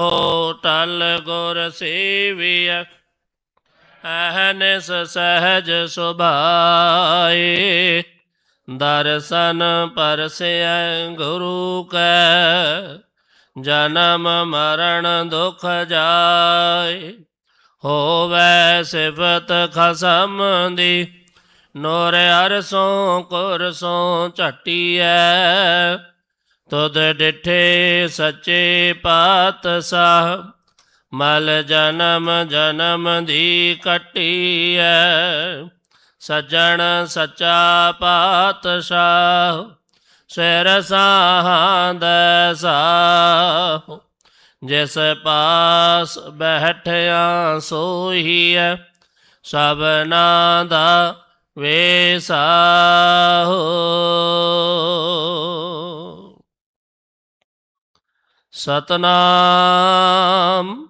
ਹੋ ਟਲ ਗੁਰ ਸੇਵਿਆ ਅਹਨਿਸ ਸਹਜ ਸੁਭਾਏ। ਦਰਸ਼ਨ ਪਰਸੈ ਗੁਰੂ ਕੈ, ਜਨਮ ਮਰਨ ਦੁਖ ਜਾਏ। ਹੋਵੇ ਸਿਫਤ ਖਸਮ ਦੀ, ਨੋਰ ਅਰਸੋਂ ਕੁਰਸੋਂ ਝਟੀਐ। ਤੁਧ ਡਿਠੇ ਸੱਚੇ ਪਾਤਸ਼ਾਹ ਮਲ ਜਨਮ ਜਨਮ ਦੀ ਕਟੀ ਕਟੀਐ। ਸਜਣ ਸੱਚਾ ਪਾਤਸ਼ਾਹ, ਸਿਰ ਸਾਹੰਦ ਸਾਹ। ਜਿਸ ਪਾਸ ਬੈਠਿਆ ਸੋਹੀਐ ਸਭਨਾ ਦਾ ਵੇਸਾਹੋ ਸਤਨਾਮ।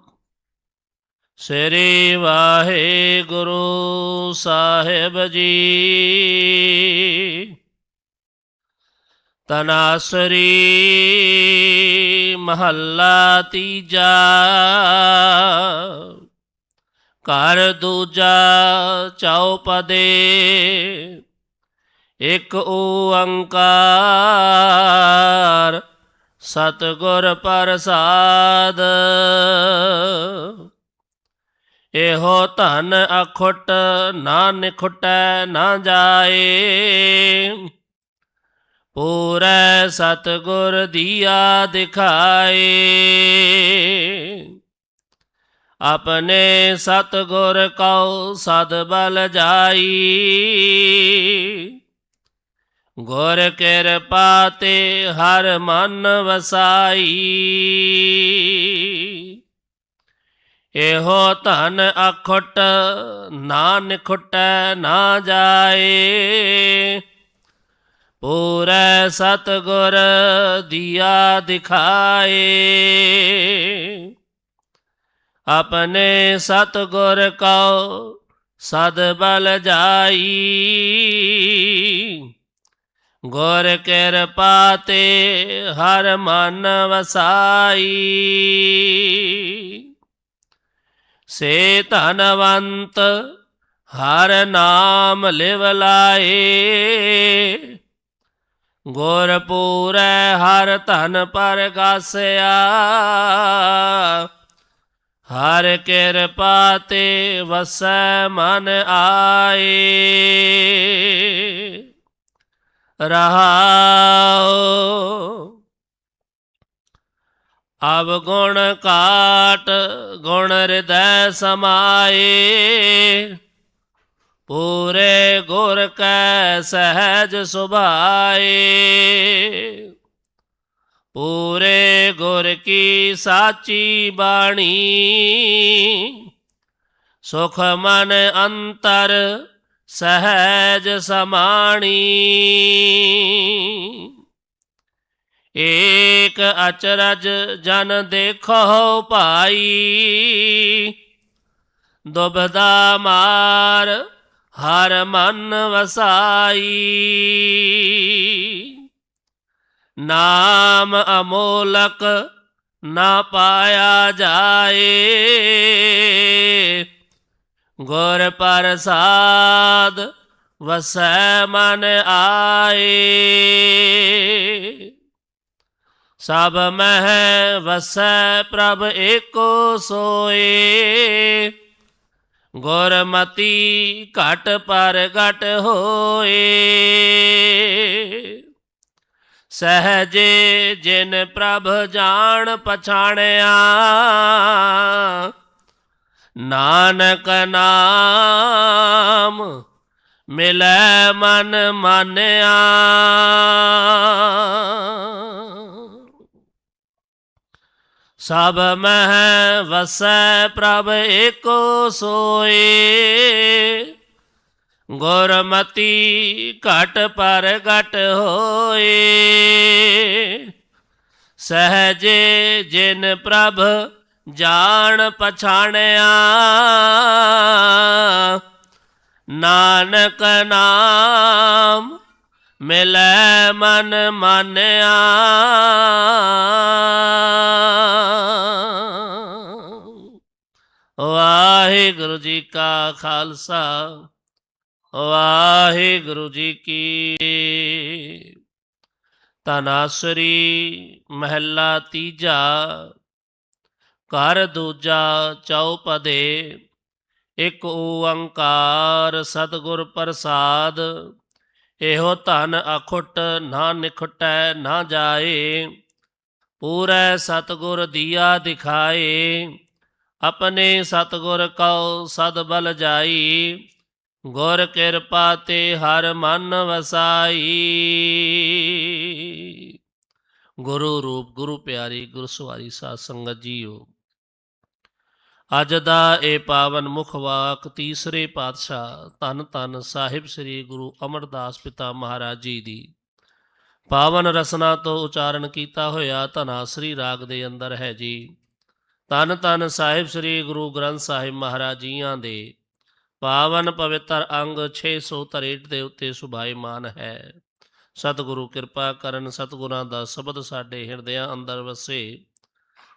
ਸ੍ਰੀ ਵਾਹਿਗੁਰੂ ਸਾਹਿਬ ਜੀ। ਤਨਾਸਰੀ ਮਹੱਲਾ ਤੀਜਾ। ਘਰ ਦੂਜਾ ਚੌਪਦੇ ਇੱਕ ਓੰਕਾਰ ਸਤਿਗੁਰ ਪ੍ਰਸਾਦ। ਇਹੋ ਧਨ ਅਖੁੱਟ, ਨਾ ਨਿਖੁਟੈ, ਨਾ ਜਾਏ। ਪੂਰੈ ਸਤਿਗੁਰ ਦੀਆ ਦਿਖਾਏ। ਆਪਣੇ ਸਤਿਗੁਰ ਕਉ ਸਦ ਬਲ ਜਾਈ। ਗੁਰ ਕਿਰਪਾ ਤੇ ਹਰ ਮਨ ਵਸਾਈ। ਇਹੋ ਧਨ ਅਖੁੱਟ ਨਾ ਨਿਖੁਟੈ ਨਾ ਜਾਏ। ਪੂਰੇ ਸਤਿਗੁਰ ਦੀਆ ਦਿਖਾਏ। ਆਪਣੇ ਸਤਿਗੁਰ ਕਉ ਸਦ ਬਲ ਜਾਈ। ਗੁਰ ਕਿਰਪਾ ਤੇ ਹਰ ਮਨ ਵਸਾਈ। ਸੇ ਧਨਵੰਤ ਹਰ ਨਾਮ ਲਿਵ ਲਾਏ। ਗੁਰ ਪੂਰੈ ਹਰ ਧਨ ਪਰਗਾਸਿਆ ਹਰ ਕਿਰਪਾ ਤੇ ਵਸੈ ਮਨ ਆਏ। ਰਹਾਉ ਅਬ ਗੁਣ ਕਾਟ ਗੁਣ ਹਿਰਦੈ ਸਮਾਏ ਪੂਰੇ ਗੁਰ ਕੈ ਸਹਿਜ ਸੁਭਾਏ ਪੂਰੇ ਗੁਰ ਕੀ ਸਾਚੀ ਬਾਣੀ ਸੁਖ ਮਨ ਅੰਤਰ ਸਹਿਜ ਸਮਾਣੀ। ਏਕ ਅਚਰਜ ਜਨ ਦੇਖੋ ਭਾਈ, ਦੁਬਦਾ ਮਾਰ ਹਰ ਮਨ ਵਸਾਈ। ਨਾਮ ਅਮੋਲਕ ਨਾ ਪਾਇਆ ਜਾਏ ਗੁਰ ਪ੍ਰਸਾਦ ਵਸੈ ਮਨ ਆਏ। ਸਭ ਮਹਿ ਵਸੈ ਪ੍ਰਭ ਏਕੋ ਸੋਏ। ਗੁਰਮਤੀ ਘਟ ਪਰ ਘਟ ਹੋਏ। ਸਹਜੇ ਜਿਨ ਪ੍ਰਭ ਜਾਣ ਪਛਾਣਿਆ। ਨਾਨਕ ਨਾਮ ਮਿਲੈ ਮਨ ਮਾਨਿਆ ਸਭ ਮਹਿ ਵਸੈ ਪ੍ਰਭ ਏਕੋ ਸੋਏ ਗੁਰਮਤੀ ਘਟ ਪਰ ਘਟ ਹੋਏ ਸਹਜੇ ਜਿਨ ਪ੍ਰਭ ਜਾਣ ਪਛਾਣਿਆ। ਨਾਨਕ ਨਾਮ ਮਿਲੈ ਮਨ ਮਾਨਿਆ। ਵਾਹਿਗੁਰੂ ਜੀ ਕਾ ਖਾਲਸਾ, ਵਾਹਿਗੁਰੂ ਜੀ ਕੀ ਤਨਾਸਰੀ ਮਹਿਲਾ ਤੀਜਾ। ਘਰ ਦੂਜਾ ਚੌਪਦੇ ਇੱਕ ਓੰਕਾਰ ਸਤਿਗੁਰ ਪ੍ਰਸਾਦ। ਇਹੋ ਧਨ ਅਖੁੱਟ ਨਾ ਨਿਖਟੈ ਨਾ ਜਾਏ, ਪੂਰੈ ਸਤਿਗੁਰ ਦੀਆ ਦਿਖਾਏ। ਆਪਣੇ ਸਤਿਗੁਰ ਕਉ ਸਦ ਬਲ ਜਾਈ, ਗੁਰ ਕਿਰਪਾ ਤੇ ਹਰ ਮਨ ਵਸਾਈ। ਗੁਰੂ ਰੂਪ, ਗੁਰੂ ਪਿਆਰੀ ਗੁਰੂ ਸਵਾਰੀ ਸਾਧ ਸੰਗਤ ਜੀਓ। ਅੱਜ ਦਾ ਇਹ ਪਾਵਨ ਮੁਖ ਵਾਕ ਤੀਸਰੇ ਪਾਤਸ਼ਾਹ ਧੰਨ ਧੰਨ ਸਾਹਿਬ ਸ੍ਰੀ ਗੁਰੂ ਅਮਰਦਾਸ ਪਿਤਾ ਮਹਾਰਾਜ ਜੀ ਦੀ। ਪਾਵਨ ਰਸਨਾ ਤੋਂ ਉਚਾਰਨ ਕੀਤਾ ਹੋਇਆ ਧਨਾਸਰੀ ਰਾਗ ਦੇ ਅੰਦਰ ਹੈ ਜੀ। ਧੰਨ ਧੰਨ ਸਾਹਿਬ ਸ੍ਰੀ ਗੁਰੂ ਗ੍ਰੰਥ ਸਾਹਿਬ ਮਹਾਰਾਜ ਜੀਆਂ ਦੇ, ਪਾਵਨ ਪਵਿੱਤਰ ਅੰਗ 663 ਦੇ ਉੱਤੇ ਸੁਭਾਈਮਾਨ ਹੈ। ਸਤਿਗੁਰੂ ਕਿਰਪਾ ਕਰਨ ਸਤਿਗੁਰਾਂ ਦਾ ਸ਼ਬਦ ਸਾਡੇ ਹਿਰਦਿਆਂ ਅੰਦਰ ਵਸੇ।